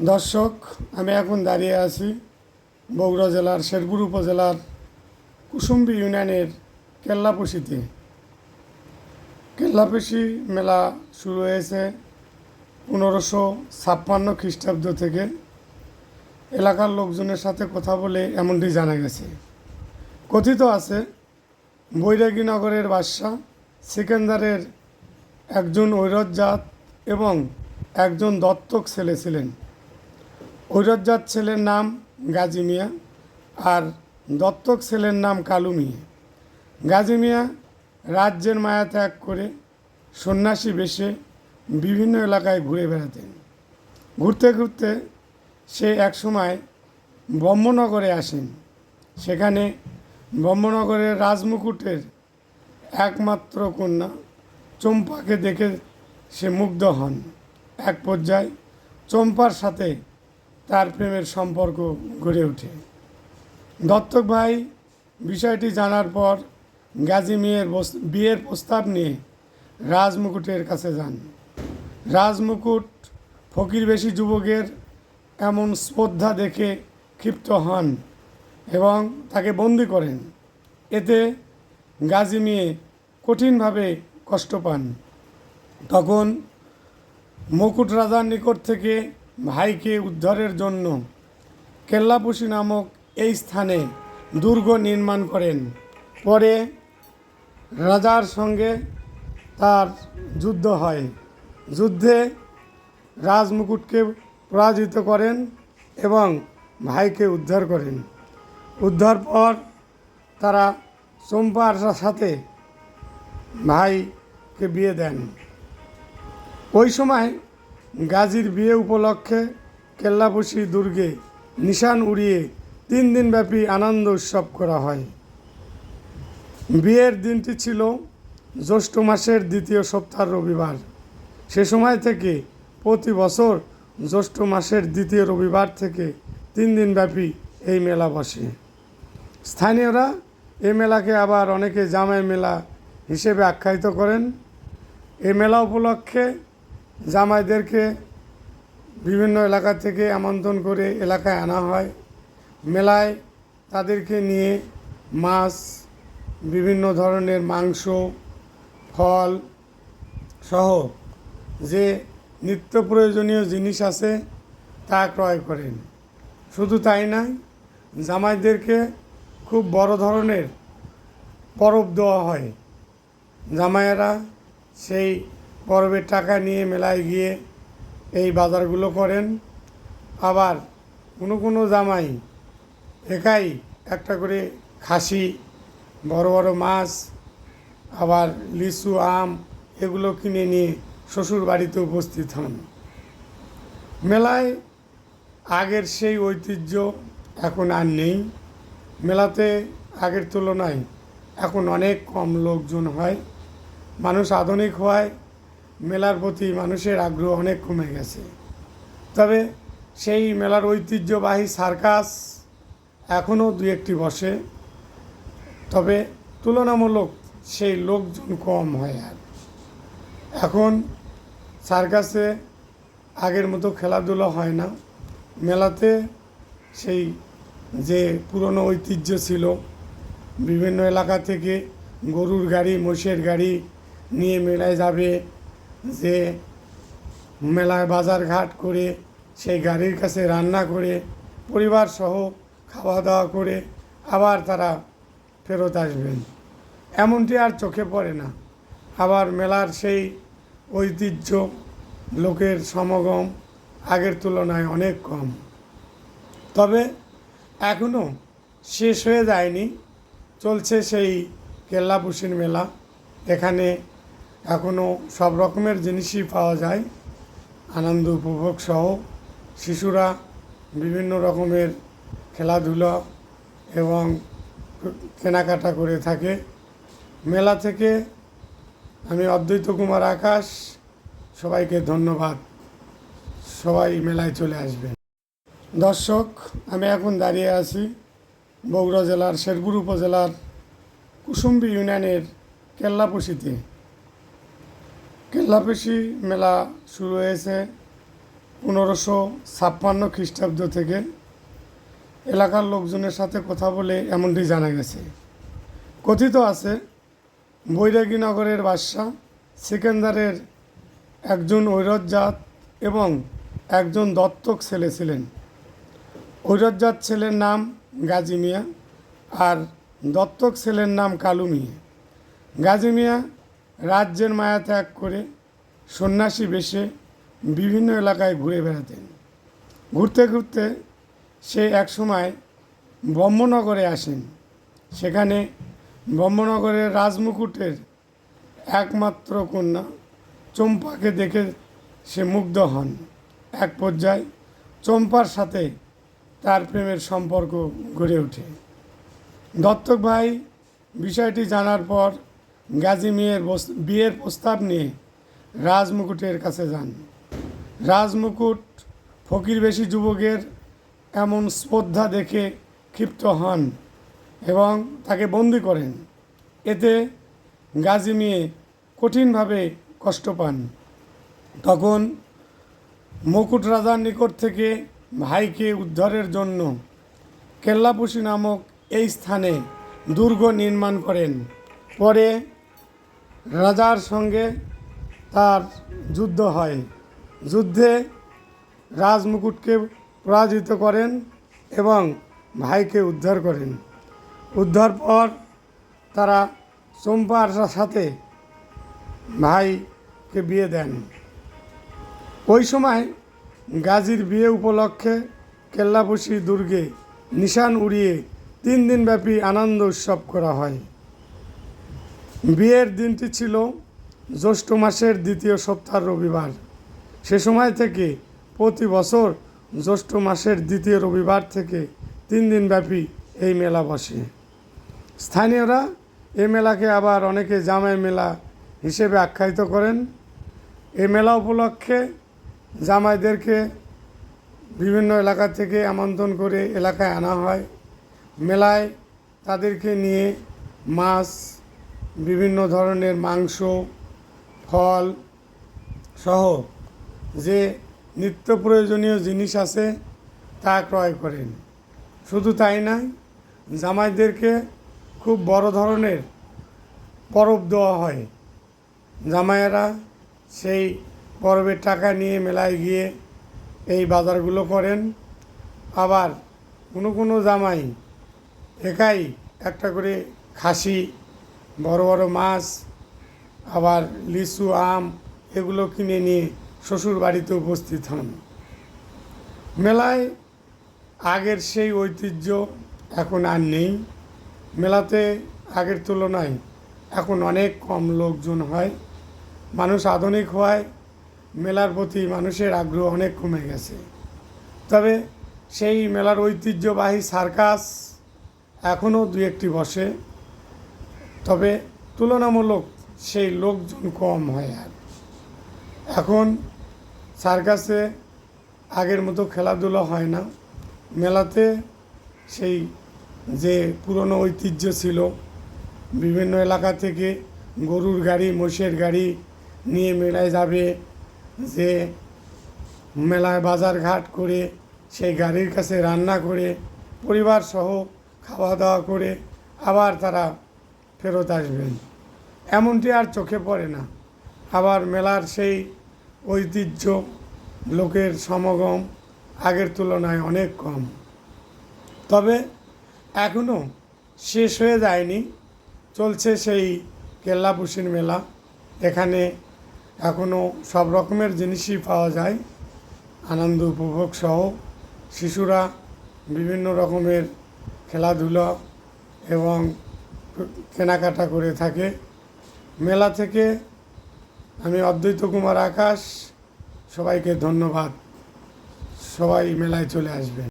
দর্শক, আমি এখন দাঁড়িয়ে আছি বগুড়া জেলার শেরপুর উপজেলার কুসুম্বি ইউনিয়নের কেল্লাপসিতে। কেল্লাপসি মেলা শুরু হয়েছে পনেরোশো ছাপ্পান্ন খ্রিস্টাব্দ থেকে। এলাকার লোকজনের সাথে কথা বলে এমনটি জানা গেছে। কথিত আছে বৈরাগীনগরের বাদশাহ সিকান্দারের একজন ঐরজাত এবং একজন দত্তক ছেলে ছিলেন। ঐরজাত ছেলের নাম গাজী মিয়া আর দত্তক ছেলের নাম কালু মিয়া। গাজী মিয়া রাজ্যের মায়া ত্যাগ করে সন্ন্যাসী বেশে বিভিন্ন এলাকায় ঘুরে বেড়াতেন। ঘুরতে ঘুরতে সে একসময় ব্রহ্মনগরে আসেন। সেখানে ব্রহ্মনগরের রাজমুকুটের একমাত্র কন্যা চম্পাকে দেখে সে মুগ্ধ হন। এক পর্যায়ে চম্পার সাথে তার প্রেমের সম্পর্ক গড়ে ওঠে। দত্তক ভাই বিষয়টি জানার পর গাজী মেয়ের বিয়ের প্রস্তাব নিয়ে রাজমুকুটের কাছে যান। রাজমুকুট ফকিরবেশী যুবকের এমন শ্রদ্ধা দেখে ক্ষিপ্ত হন এবং তাকে বন্দি করেন। এতে গাজী মেয়ে কঠিনভাবে কষ্ট পান। তখন মুকুট রাজার নিকট থেকে ভাইকে উদ্ধারের জন্য কেল্লাপুসি নামক এই স্থানে দুর্গ নির্মাণ করেন। পরে রাজার সঙ্গে তার যুদ্ধ হয়। যুদ্ধে রাজমুকুটকে পরাজিত করেন এবং ভাইকে উদ্ধার করেন। উদ্ধার পর তারা চম্পার সাথে ভাইকে বিয়ে দেন। ওই সময় গাজীর বিয়ে উপলক্ষে কেল্লাপুসি দুর্গে নিশান উড়িয়ে তিন দিনব্যাপী আনন্দ উৎসব করা হয়। বিয়ের দিনটি ছিল জ্যৈষ্ঠ মাসের দ্বিতীয় সপ্তাহ রবিবার। সে সময় থেকে প্রতি বছর জ্যৈষ্ঠ মাসের দ্বিতীয় রবিবার থেকে তিন দিনব্যাপী এই মেলা বসে। স্থানীয়রা এই মেলাকে আবার অনেকে জামাই মেলা হিসেবে আখ্যায়িত করেন। এ মেলা উপলক্ষে জামাইদেরকে বিভিন্ন এলাকা থেকে আমন্ত্রণ করে এলাকায় আনা হয়। মেলায় তাদেরকে নিয়ে মাছ, বিভিন্ন ধরনের মাংস, ফল সহ যে নিত্য প্রয়োজনীয় জিনিস আছে তা ক্রয় করেন। শুধু তাই নয়, জামাইদেরকে খুব বড় ধরনের পরব দেওয়া হয়। জামাইয়েরা সেই পরবের টাকা নিয়ে মেলায় গিয়ে এই বাজারগুলো করেন। আবার কোনো কোনো জামাই একাই একটা করে খাসি, বড় বড় মাছ, আবার লিচু, আম এগুলো কিনে নিয়ে শ্বশুর বাড়িতে উপস্থিত হন। মেলায় আগের সেই ঐতিহ্য এখন আর নেই। মেলাতে আগের তুলনায় এখন অনেক কম লোকজন হয়। মানুষ আধুনিক হওয়ায় মেলার প্রতি মানুষের আগ্রহ অনেক কমে গেছে। তবে সেই মেলার ঐতিহ্যবাহী সার্কাস এখনও দু একটি বসে। তবে তুলনামূলক সেই লোকজন কম হয় আর। এখন সার্কাসে আগের মতো খেলাধুলা হয় না। মেলাতে সেই যে পুরনো ঐতিহ্য ছিল, বিভিন্ন এলাকা থেকে গরুর গাড়ি, মোষের গাড়ি নিয়ে মেলায় যাবে যে মেলায় বাজার ঘাট করে, সেই গাড়ির কাছে রান্না করে পরিবার সহ খাওয়া দাওয়া করে আবার তারা ফেরত আসবেন। এমনটি আর চোখে পড়ে না। আবার মেলার সেই ঐতিহ্য লোকের সমাগম আগের তুলনায় অনেক কম। তবে এখনও শেষ হয়ে যায়নি। চলছে সেই কেল্লাপুসির মেলা। এখানে এখনও সব রকমের জিনিসই পাওয়া যায়। আনন্দ উপভোগ সহ শিশুরা বিভিন্ন রকমের খেলাধুলা এবং কেনাকাটা করে থাকে। মেলা থেকে আমি অদ্বৈত কুমার আকাশ, সবাইকে ধন্যবাদ। সবাই মেলায় চলে আসবেন দর্শক, আমি এখন দাঁড়িয়ে আছি বগুড়া জেলার শেরপুর উপজেলার কুসুম্বি ইউনিয়নের কেল্লাপসিতে কেল্লাপসি মেলা শুরু হয়েছে পনেরোশো ছাপ্পান্ন খ্রিস্টাব্দ থেকে। এলাকার লোকজনের সাথে কথা বলে এমনটি জানা গেছে। কথিত আছে বৈরাগীনগরের বাদশাহ সিকেন্দারের একজন ঐরজাত এবং একজন দত্তক ছেলে ছিলেন। ঐরজাত ছেলের নাম গাজী মিয়া আর দত্তক ছেলের নাম কালু মিয়া। গাজী মিয়া রাজ্যের মায়া ত্যাগ করে সন্ন্যাসী বেশে বিভিন্ন এলাকায় ঘুরে বেড়াতেন। ঘুরতে ঘুরতে সে একসময় ব্রহ্মনগরে আসেন। সেখানে ব্রহ্মনগরের রাজমুকুটের একমাত্র কন্যা চম্পাকে দেখে সে মুগ্ধ হন। এক পর্যায়ে চম্পার সাথে তার প্রেমের সম্পর্ক গড়ে ওঠে। দত্তক ভাই বিষয়টি জানার পর গাজী মেয়ের বিয়ের প্রস্তাব নিয়ে রাজমুকুটের কাছে যান। রাজমুকুট ফকিরবেশী যুবকের এমন শ্রদ্ধা দেখে ক্ষিপ্ত হন এবং তাকে বন্দি করেন। এতে গাজী মেয়ে কঠিনভাবে কষ্ট পান। তখন মুকুট রাজার নিকট থেকে ভাইকে উদ্ধারের জন্য কেল্লাপুষি নামক এই স্থানে দুর্গ নির্মাণ করেন। পরে রাজার সঙ্গে তার যুদ্ধ হয়। যুদ্ধে রাজমুকুটকে পরাজিত করেন এবং ভাইকে উদ্ধার করেন। উদ্ধার পর তারা চম্পার সাথে ভাইকে বিয়ে দেন। ওই সময় গাজীর বিয়ে উপলক্ষে কেল্লাপুষি দুর্গে নিশান উড়িয়ে তিন দিনব্যাপী আনন্দ উৎসব করা হয়। বিয়ের দিনটি ছিল জ্যৈষ্ঠ মাসের দ্বিতীয় সপ্তাহ রবিবার। সে সময় থেকে প্রতি বছর জ্যৈষ্ঠ মাসের দ্বিতীয় রবিবার থেকে তিন দিনব্যাপী এই মেলা বসে। স্থানীয়রা এ মেলাকে আবার অনেকে জামাই মেলা হিসেবে আখ্যায়িত করেন। এই মেলা উপলক্ষে জামাইদেরকে বিভিন্ন এলাকা থেকে আমন্ত্রণ করে এলাকায় আনা হয়। মেলায় তাদেরকে নিয়ে মাছ বিভিন্ন ধরনের মাংস, ফল সহ যে নিত্য প্রয়োজনীয় জিনিস আছে তা ক্রয় করেন। শুধু তাই নয়, জামাইদেরকে খুব বড় ধরনের পরব দেওয়া হয়। জামাইয়েরা সেই পরবের টাকা নিয়ে মেলায় গিয়ে এই বাজারগুলো করেন। আবার কোনো কোনো জামাই একাই একটা করে খাসি বড় বড় মাছ, আবার লিচু, আম এগুলো কিনে নিয়ে শ্বশুর বাড়িতে উপস্থিত হন। মেলায় আগের সেই ঐতিহ্য এখন আর নেই। মেলাতে আগের তুলনায় এখন অনেক কম লোকজন হয়। মানুষ আধুনিক হওয়ায় মেলার প্রতি মানুষের আগ্রহ অনেক কমে গেছে। তবে সেই মেলার ঐতিহ্যবাহী সার্কাস এখনও দু একটি বসে। তবে তুলনামূলক সেই লোকজন কম হয় আর। এখন সার্কাসে আগের মতো খেলাধুলা হয় না। মেলাতে সেই যে পুরনো ঐতিহ্য ছিল, বিভিন্ন এলাকা থেকে গরুর গাড়ি, মোষের গাড়ি নিয়ে মেলায় যাবে, যে মেলায় বাজার ঘাট করে সেই গাড়ির কাছে রান্না করে পরিবার সহ খাওয়া দাওয়া করে আবার তারা ফেরত আসবেন। এমনটি আর চোখে পড়ে না। আবার মেলার সেই ঐতিহ্য লোকের সমাগম আগের তুলনায় অনেক কম। তবে এখনও শেষ হয়ে যায়নি। চলছে সেই কেল্লাপুষির মেলা। এখানে এখনও সব রকমের জিনিসই পাওয়া যায়। আনন্দ উপভোগ সহ শিশুরা বিভিন্ন রকমের খেলাধুলা এবং কেনাকাটা করে থাকে। মেলা থেকে আমি অদ্বৈত কুমার আকাশ, সবাইকে ধন্যবাদ। সবাই মেলায় চলে আসবে